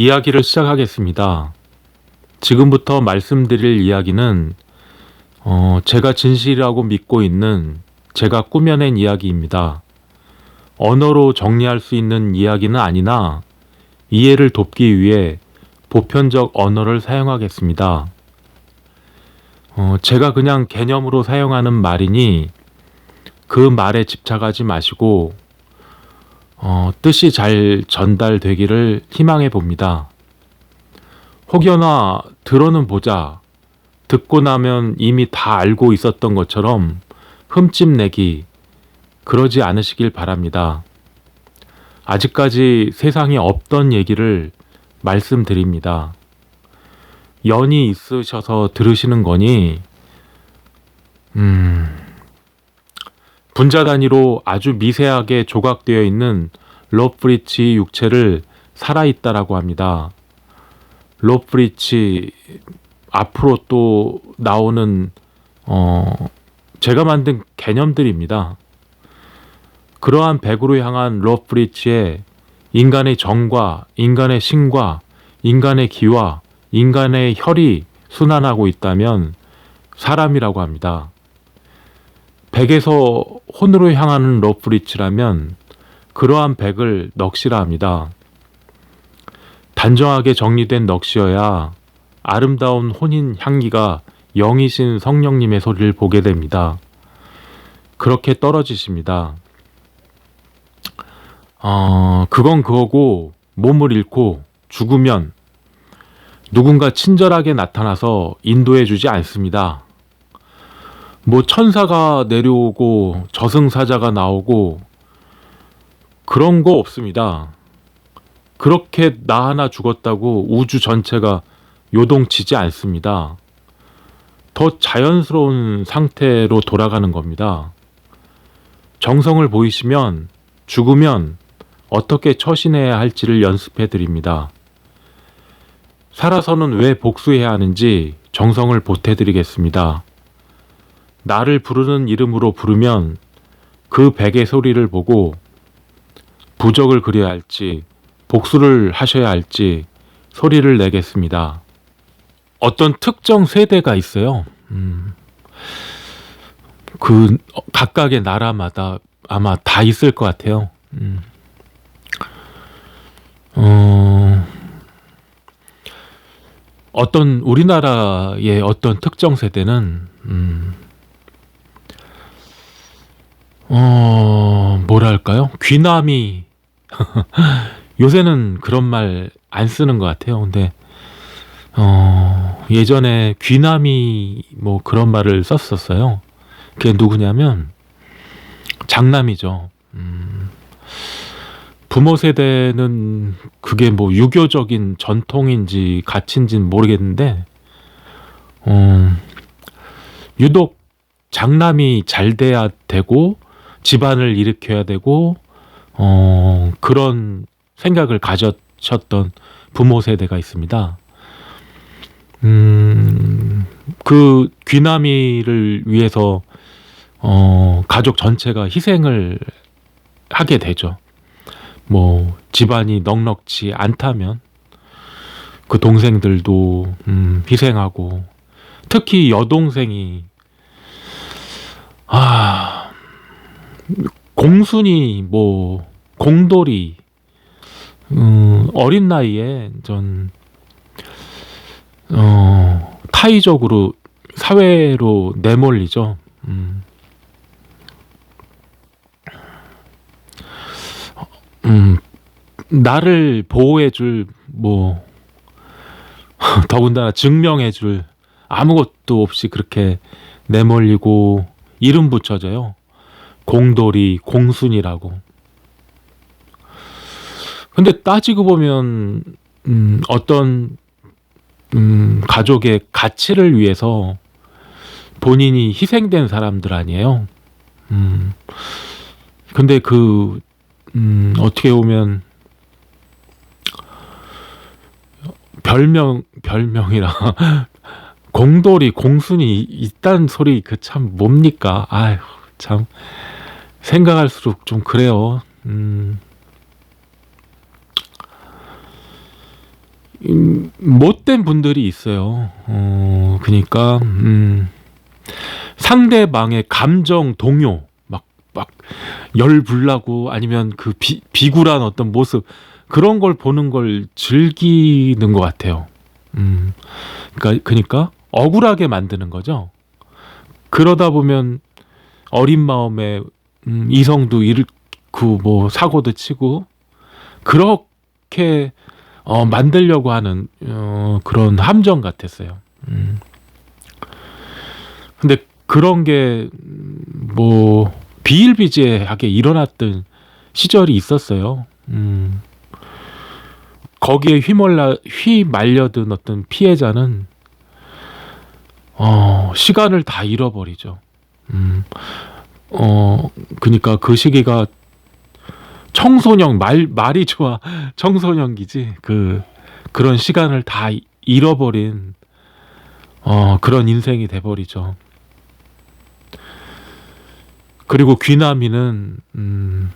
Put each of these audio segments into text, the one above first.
이야기를 시작하겠습니다. 지금부터 말씀드릴 이야기는 어, 제가 진실이라고 믿고 있는 제가 꾸며낸 이야기입니다. 언어로 정리할 수 있는 이야기는 아니나 이해를 돕기 위해 보편적 언어를 사용하겠습니다. 어, 제가 그냥 개념으로 사용하는 말이니 그 말에 집착하지 마시고 어, 뜻이 잘 전달되기를 희망해 봅니다. 혹여나 들어는 보자, 듣고 나면 이미 다 알고 있었던 것처럼 흠집 내기, 그러지 않으시길 바랍니다. 아직까지 세상에 없던 얘기를 말씀드립니다. 연이 있으셔서 들으시는 거니, 음, 분자 단위로 아주 미세하게 조각되어 있는 로프리치 육체를 살아있다라고 합니다. 로프리치 앞으로 또 나오는 어 제가 만든 개념들입니다. 그러한 백으로 향한 로프리치에 인간의 정과 인간의 신과 인간의 기와 인간의 혈이 순환하고 있다면 사람이라고 합니다. 백에서 혼으로 향하는 러프리치라면 그러한 백을 넋이라 합니다. 단정하게 정리된 넋이어야 아름다운 혼인 향기가 영이신 성령님의 소리를 보게 됩니다. 그렇게 떨어지십니다. 어, 그건 그거고 몸을 잃고 죽으면 누군가 친절하게 나타나서 인도해 주지 않습니다. 뭐 천사가 내려오고 저승사자가 나오고 그런 거 없습니다. 그렇게 나 하나 죽었다고 우주 전체가 요동치지 않습니다. 더 자연스러운 상태로 돌아가는 겁니다. 정성을 보이시면 죽으면 어떻게 처신해야 할지를 연습해 드립니다. 살아서는 왜 복수해야 하는지 정성을 보태 드리겠습니다. 나를 부르는 이름으로 부르면 그 백의 소리를 보고 부적을 그려야 할지 복수를 하셔야 할지 소리를 내겠습니다. 어떤 특정 세대가 있어요. 음, 그 각각의 나라마다 아마 다 있을 것 같아요. 음. 어, 어떤 우리나라의 어떤 특정 세대는 음, 어, 뭐랄까요? 귀남이 요새는 그런 말 안 쓰는 것 같아요. 근데 어, 예전에 귀남이 뭐 그런 말을 썼었어요. 그게 누구냐면 장남이죠. 음, 부모 세대는 그게 뭐 유교적인 전통인지 가치인지는 모르겠는데, 어, 유독 장남이 잘 돼야 되고 집안을 일으켜야 되고 어, 그런 생각을 가졌던 부모 세대가 있습니다. 음, 그 귀남이를 위해서 어, 가족 전체가 희생을 하게 되죠. 뭐 집안이 넉넉지 않다면 그 동생들도 음, 희생하고 특히 여동생이 아 공순이 뭐 공돌이 음, 어린 나이에 전 어, 타의적으로 사회로 내몰리죠. 음. 음, 나를 보호해줄 뭐 더군다나 증명해줄 아무것도 없이 그렇게 내몰리고 이름 붙여져요. 공돌이, 공순이라고. 근데 따지고 보면 음, 어떤 음, 가족의 가치를 위해서 본인이 희생된 사람들 아니에요. 음, 근데 그 음, 어떻게 보면 별명 별명이라 공돌이 공순이 있단 소리 그 참 뭡니까? 아휴 참 생각할수록 좀 그래요. 음. 음, 못된 분들이 있어요. 어, 그러니까 음, 상대방의 감정 동요 막 막 열불나고 아니면 그 비, 비굴한 어떤 모습 그런 걸 보는 걸 즐기는 것 같아요. 음, 그러니까 그러니까 억울하게 만드는 거죠. 그러다 보면 어린 마음에 음, 이성도 잃고 뭐 사고도 치고 그렇게 어, 만들려고 하는 어, 그런 함정 같았어요. 음. 근데 그런 게 뭐 비일비재하게 일어났던 시절이 있었어요. 음. 거기에 휘몰라 휘말려든 어떤 피해자는 어, 시간을 다 잃어버리죠. 음. 어, 그니까 그 시기가 청소년 말 말이 좋아 청소년기지 그 그런 시간을 다 잃어버린 어 그런 인생이 돼버리죠. 그리고 귀남이는 음,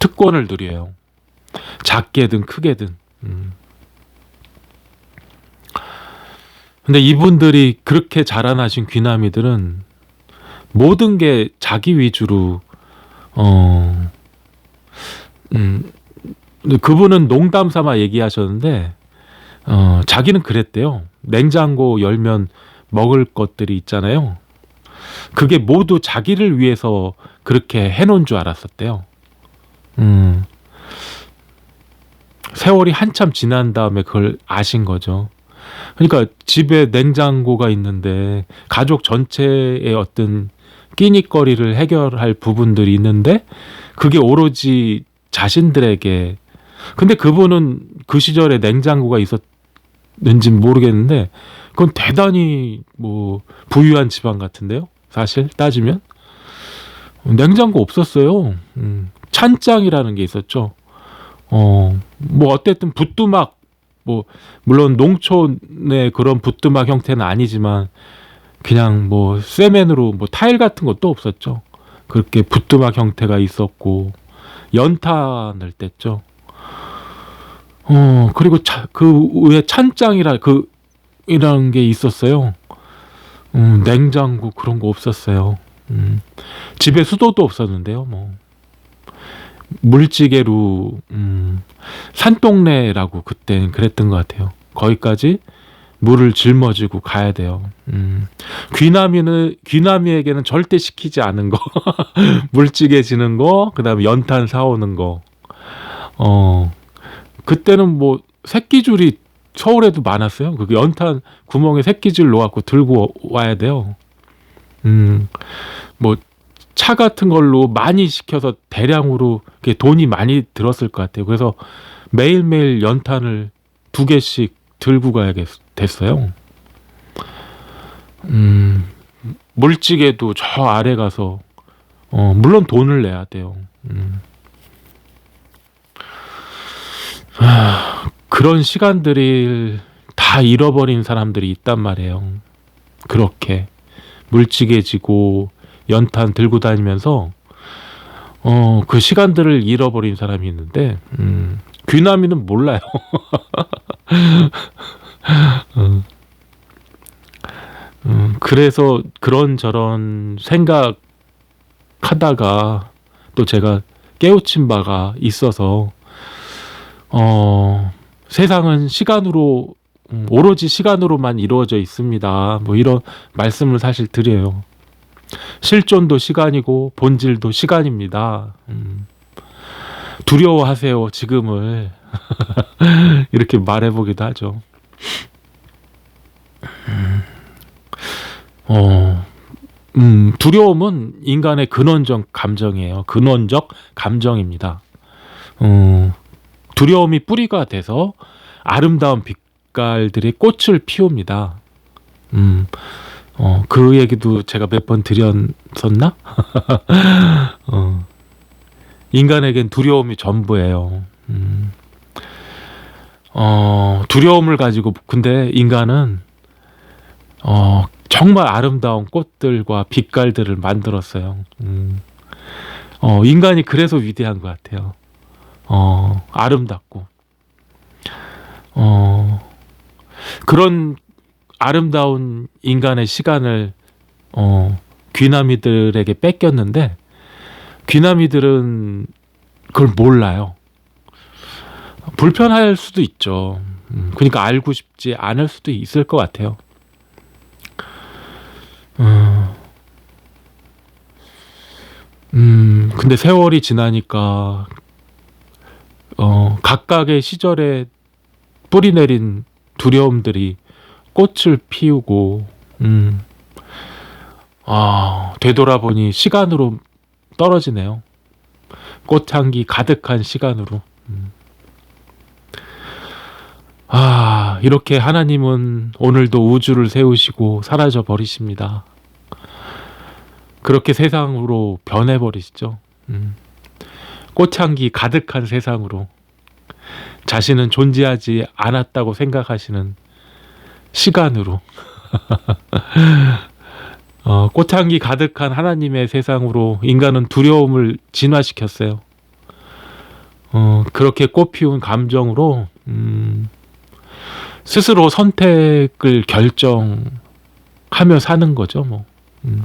특권을 누려요. 작게든 크게든. 음. 근데 이분들이 그렇게 자라나신 귀남이들은 모든 게 자기 위주로 어 음, 그분은 농담 삼아 얘기하셨는데, 어, 자기는 그랬대요. 냉장고 열면 먹을 것들이 있잖아요. 그게 모두 자기를 위해서 그렇게 해놓은 줄 알았었대요. 음, 세월이 한참 지난 다음에 그걸 아신 거죠. 그러니까 집에 냉장고가 있는데 가족 전체의 어떤 끼니거리를 해결할 부분들이 있는데 그게 오로지 자신들에게 근데 그분은 그 시절에 냉장고가 있었는지 모르겠는데 그건 대단히 뭐 부유한 집안 같은데요. 사실 따지면 냉장고 없었어요. 음, 찬장이라는 게 있었죠. 어, 뭐 어쨌든 부뚜막 뭐 물론 농촌의 그런 부뚜막 형태는 아니지만 그냥 뭐 쇠맨으로 뭐 타일 같은 것도 없었죠. 그렇게 부뚜막 형태가 있었고 연탄을 뗐죠. 어, 그리고 차, 그 위에 찬장이라 그 이라는 게 있었어요. 음, 냉장고 그런 거 없었어요. 음, 집에 수도도 없었는데요. 뭐 물찌개로 음, 산동네라고 그땐 그랬던 것 같아요. 거기까지 물을 짊어지고 가야 돼요. 음. 귀남이는 귀남이에게는 절대 시키지 않은 거, 물찌개 지는 거, 그다음에 연탄 사오는 거. 어 그때는 뭐 새끼줄이 서울에도 많았어요. 그 연탄 구멍에 새끼줄 놓아갖고 들고 와야 돼요. 음, 뭐 차 같은 걸로 많이 시켜서 대량으로 돈이 많이 들었을 것 같아요. 그래서 매일매일 연탄을 두 개씩 들고 가야겠 됐어요. 음, 물찌개도 저 아래 가서 어, 물론 돈을 내야 돼요. 음. 아, 그런 시간들을 다 잃어버린 사람들이 있단 말이에요. 그렇게 물찌개 지고 연탄 들고 다니면서 어, 그 시간들을 잃어버린 사람이 있는데 음, 귀남이는 몰라요. 음. 음, 그래서 그런 저런 생각하다가 또 제가 깨우친 바가 있어서 어, 세상은 시간으로 음, 오로지 시간으로만 이루어져 있습니다. 뭐 이런 말씀을 사실 드려요. 실존도 시간이고 본질도 시간입니다. 음. 두려워하세요, 지금을. 이렇게 말해보기도 하죠. 어, 음, 두려움은 인간의 근원적 감정이에요. 근원적 감정입니다. 어, 두려움이 뿌리가 돼서 아름다운 빛깔들이 꽃을 피웁니다. 음, 어, 그 얘기도 제가 몇 번 드렸었나? 어, 인간에겐 두려움이 전부예요. 음. 어, 두려움을 가지고 근데 인간은 어, 정말 아름다운 꽃들과 빛깔들을 만들었어요. 음. 어, 인간이 그래서 위대한 것 같아요. 어, 아름답고. 어, 그런 아름다운 인간의 시간을 어, 귀남이들에게 뺏겼는데 귀남이들은 그걸 몰라요. 불편할 수도 있죠. 음, 그러니까 알고 싶지 않을 수도 있을 것 같아요. 음, 음, 근데 세월이 지나니까 어, 각각의 시절에 뿌리 내린 두려움들이 꽃을 피우고, 음, 아, 되돌아보니 시간으로 떨어지네요. 꽃향기 가득한 시간으로. 음. 아, 이렇게 하나님은 오늘도 우주를 세우시고 사라져 버리십니다. 그렇게 세상으로 변해버리시죠. 음. 꽃향기 가득한 세상으로 자신은 존재하지 않았다고 생각하시는 시간으로 어, 꽃향기 가득한 하나님의 세상으로 인간은 두려움을 진화시켰어요. 어, 그렇게 꽃피운 감정으로 음, 스스로 선택을 결정하며 사는 거죠. 뭐. 음.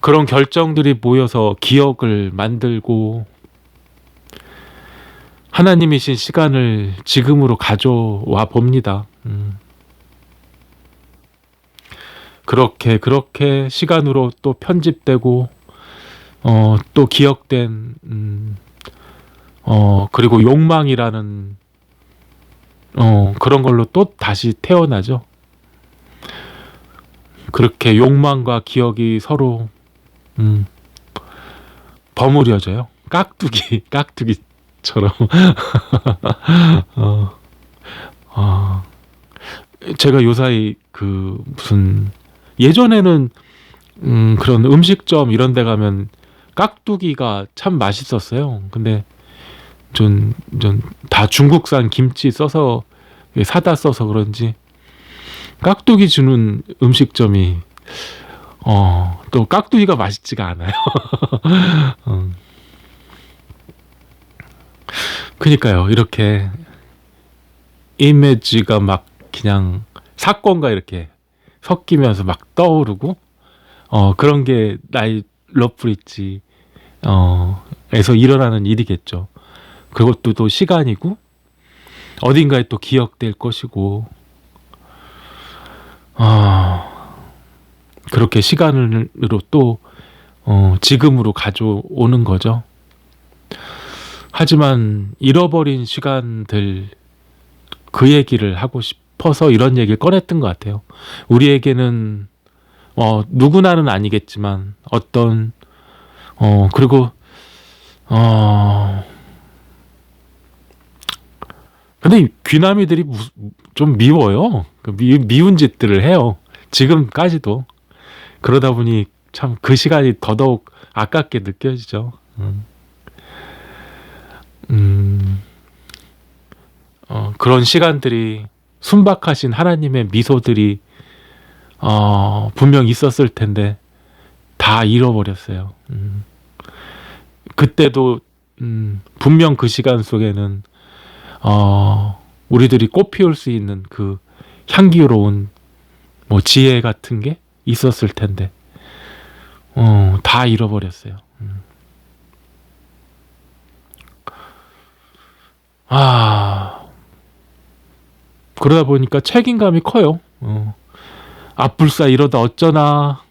그런 결정들이 모여서 기억을 만들고 하나님이신 시간을 지금으로 가져와 봅니다. 음. 그렇게 그렇게 시간으로 또 편집되고 어, 또 기억된 음, 어, 그리고 욕망이라는 어, 그런 걸로 또 다시 태어나죠. 그렇게 욕망과 기억이 서로 음, 버무려져요. 깍두기, 깍두기처럼. 어, 어, 제가 요사이 그 무슨 예전에는 음, 그런 음식점 이런 데 가면 깍두기가 참 맛있었어요. 근데 전, 전 다 중국산 김치 써서 사다 써서 그런지 깍두기 주는 음식점이 어, 또 깍두기가 맛있지가 않아요. 음. 그니까요, 이렇게 이미지가 막 그냥 사건과 이렇게 섞이면서 막 떠오르고, 어, 그런 게 나이 러브리지, 어, 에서 일어나는 일이겠죠. 그것도 또 시간이고, 어딘가에 또 기억될 것이고, 아, 그렇게 시간으로 또 어, 지금으로 가져오는 거죠. 하지만 잃어버린 시간들 그 얘기를 하고 싶어서 이런 얘기를 꺼냈던 것 같아요. 우리에게는 어, 누구나는 아니겠지만 어떤 어 그리고 어 근데 귀남이들이 좀 미워요. 그 미, 미운 짓들을 해요. 지금까지도. 그러다 보니 참 그 시간이 더더욱 아깝게 느껴지죠. 음. 음, 어, 그런 시간들이 순박하신 하나님의 미소들이 어, 분명 있었을 텐데 다 잃어버렸어요. 음. 그때도 음, 분명 그 시간 속에는 어, 우리들이 꽃 피울 수 있는 그 향기로운 뭐 지혜 같은 게 있었을 텐데, 어, 다 잃어버렸어요. 음. 아, 그러다 보니까 책임감이 커요. 어. 앞불사 이러다 어쩌나,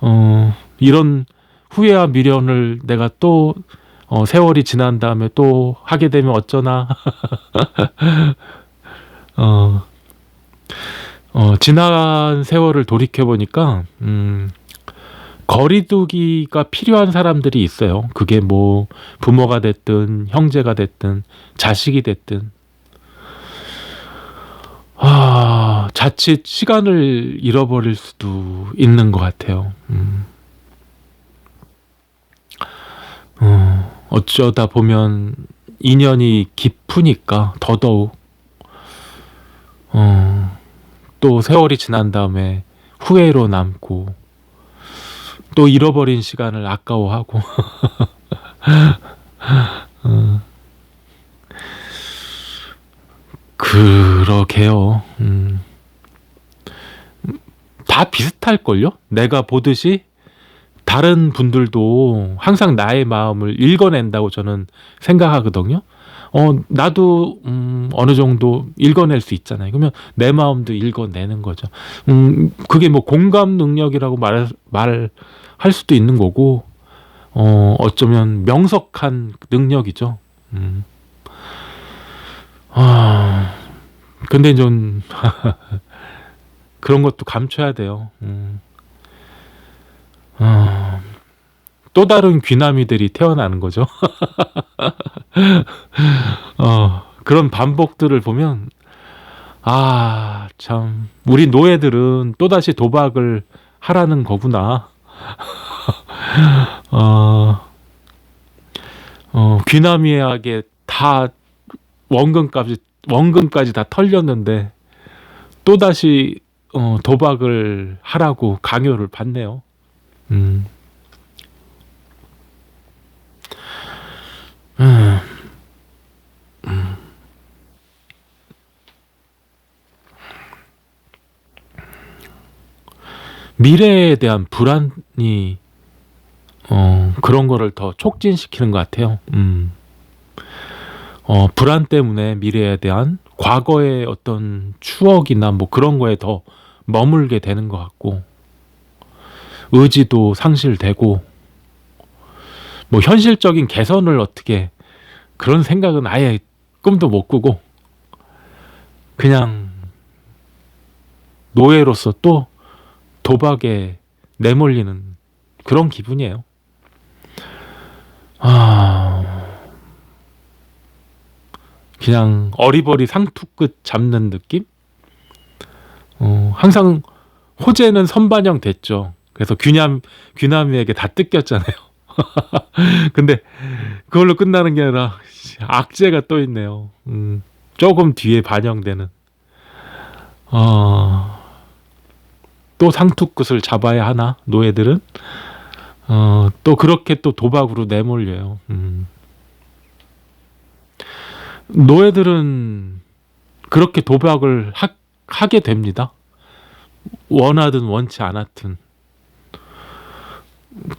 어, 이런 후회와 미련을 내가 또, 어, 세월이 지난 다음에 또 하게 되면 어쩌나. 어, 어, 지난 세월을 돌이켜 보니까 음, 거리두기가 필요한 사람들이 있어요. 그게 뭐 부모가 됐든 형제가 됐든 자식이 됐든 아, 자칫 시간을 잃어버릴 수도 있는 것 같아요. 음. 어, 어쩌다 보면 인연이 깊으니까 더더욱 어, 또 세월이 지난 다음에 후회로 남고 또 잃어버린 시간을 아까워하고 어. 그 그러게요. 음. 다 비슷할걸요? 내가 보듯이 다른 분들도 항상 나의 마음을 읽어낸다고 저는 생각하거든요. 어, 나도, 음, 어느 정도 읽어낼 수 있잖아요. 그러면 내 마음도 읽어내는 거죠. 음, 그게 뭐 공감 능력이라고 말, 말할 수도 있는 거고, 어, 어쩌면 명석한 능력이죠. 음. 아, 근데 좀, 그런 것도 감춰야 돼요. 음. 아, 또 다른 귀남이들이 태어나는 거죠. 어, 그런 반복들을 보면, 아, 참, 우리 노예들은 또다시 도박을 하라는 거구나. 어, 어, 귀남이에게 다 원금까지, 원금까지 다 털렸는데, 또다시, 어, 도박을 하라고 강요를 받네요. 음. 음. 음. 미래에 대한 불안이 어, 그런 거를 더 촉진시키는 것 같아요. 음. 어, 불안 때문에 미래에 대한 과거의 어떤 추억이나 뭐 그런 거에 더 머물게 되는 것 같고, 의지도 상실되고, 뭐 현실적인 개선을 어떻게 그런 생각은 아예 꿈도 못 꾸고, 그냥 노예로서 또 도박에 내몰리는 그런 기분이에요. 아, 그냥 어리버리 상투끝 잡는 느낌? 어, 항상 호재는 선반영 됐죠. 그래서 귀남, 귀남이에게 다 뜯겼잖아요. 근데 그걸로 끝나는 게 아니라 악재가 또 있네요. 음, 조금 뒤에 반영되는. 어, 또 상투끝을 잡아야 하나 노예들은 어, 또 그렇게 또 도박으로 내몰려요. 음. 노예들은 그렇게 도박을 하, 하게 됩니다. 원하든 원치 않았든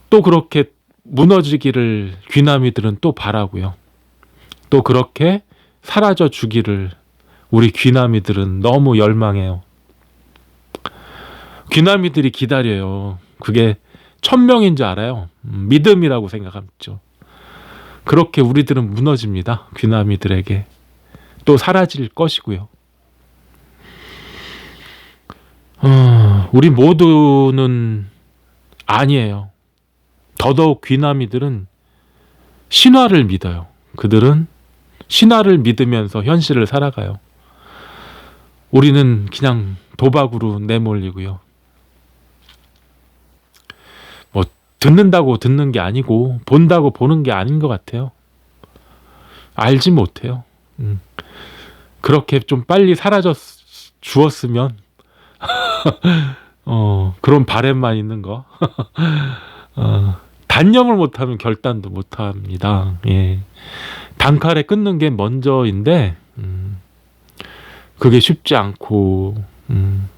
또 그렇게 무너지기를 귀남이들은 또 바라고요. 또 그렇게 사라져 주기를 우리 귀남이들은 너무 열망해요. 귀남이들이 기다려요. 그게 천명인 줄 알아요. 음, 믿음이라고 생각하죠. 그렇게 우리들은 무너집니다. 귀남이들에게. 또 사라질 것이고요. 어, 우리 모두는 아니에요. 더더욱 귀남이들은 신화를 믿어요. 그들은 신화를 믿으면서 현실을 살아가요. 우리는 그냥 도박으로 내몰리고요. 뭐 듣는다고 듣는 게 아니고 본다고 보는 게 아닌 것 같아요. 알지 못해요. 음. 그렇게 좀 빨리 사라져 주었으면 어, 그런 바램만 있는 거. 어, 단념을 못하면 결단도 못합니다. 예. 단칼에 끊는 게 먼저인데, 음, 그게 쉽지 않고, 음,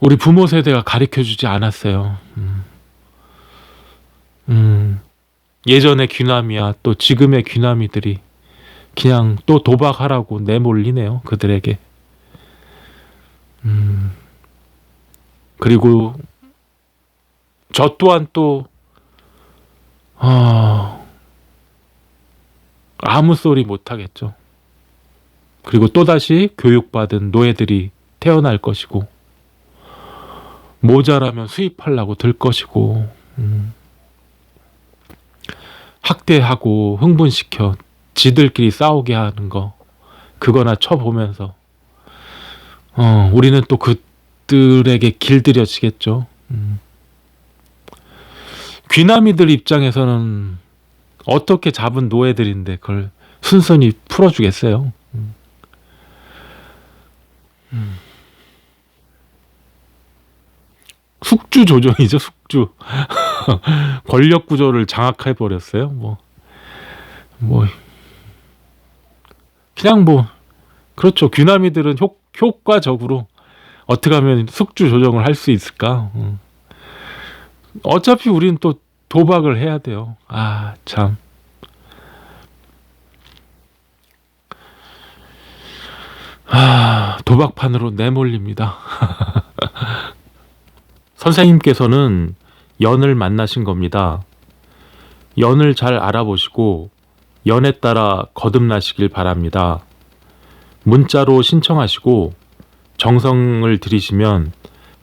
우리 부모 세대가 가르쳐 주지 않았어요. 음, 음, 예전의 귀남이야, 또 지금의 귀남이들이 그냥 또 도박하라고 내몰리네요. 그들에게. 음, 그리고 저 또한 또 어, 아무 소리 못 하겠죠. 그리고 또다시 교육받은 노예들이 태어날 것이고 모자라면 수입하려고 들 것이고 음, 학대하고 흥분시켜 지들끼리 싸우게 하는 거 그거나 쳐보면서 어, 우리는 또 그들에게 길들여지겠죠. 음. 귀남이들 입장에서는 어떻게 잡은 노예들인데 그걸 순순히 풀어주겠어요. 음. 음. 숙주 조정이죠, 숙주. 권력 구조를 장악해 버렸어요. 뭐, 뭐, 그냥 뭐 그렇죠. 귀남이들은 효, 효과적으로 어떻게 하면 숙주 조정을 할 수 있을까? 음. 어차피 우리는 또 도박을 해야 돼요. 아, 참. 아, 도박판으로 내몰립니다. 선생님께서는 연을 만나신 겁니다. 연을 잘 알아보시고 연에 따라 거듭나시길 바랍니다. 문자로 신청하시고 정성을 들이시면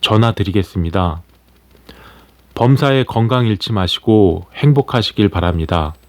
전화 드리겠습니다. 범사에 건강 잃지 마시고 행복하시길 바랍니다.